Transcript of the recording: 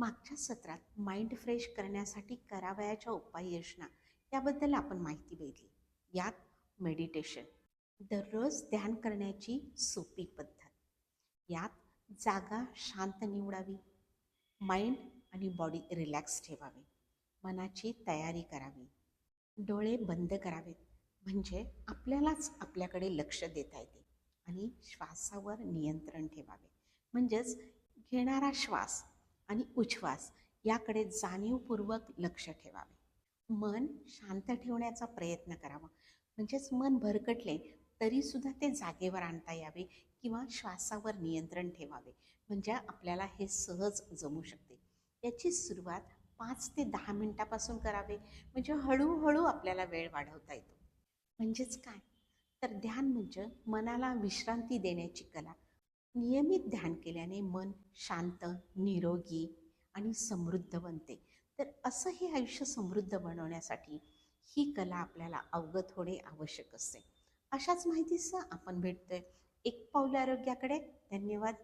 मागच्या सत्रात mind fresh करण्यासाठी करावयाच्या उपाययोजना याबद्दल आपण माहिती बघितली यात मेडिटेशन दररोज ध्यान करण्याची सोपी पद्धत. यात जागा शांत निवडावी माइंड आणि बॉडी रिलॅक्स ठेवावी मनाची तयारी करावी डोळे बंद करावेत म्हणजे आपल्यालाच आपल्याकडे लक्ष देता येते आणि श्वासावर नियंत्रण ठेवावे. म्हणजेच घेणारा श्वास आणि उच्छ्वास याकडे जाणीवपूर्वक लक्ष ठेवावे. मन शांत ठेवण्याचा प्रयत्न करावा. म्हणजेच मन भरकटले तरीसुद्धा ते जागेवर आणता यावे किंवा श्वासावर नियंत्रण ठेवावे. म्हणजे आपल्याला हे सहज जमू शकते. याची सुरुवात पाच ते दहा मिनटापासून करावे. म्हणजे हळूहळू आपल्याला वेळ वाढवता येतो. म्हणजेच काय? तर ध्यान म्हणजे मनाला विश्रांती देण्याची कला. नियमित ध्यान केल्याने मन शांत निरोगी आणि समृद्ध बनते. तर असं हे आयुष्य समृद्ध बनवण्यासाठी ही कला आपल्याला अवगत होणे आवश्यक असते. अशाच माहितीसह आपण भेटतोय. एक पाऊल आरोग्याकडे. धन्यवाद.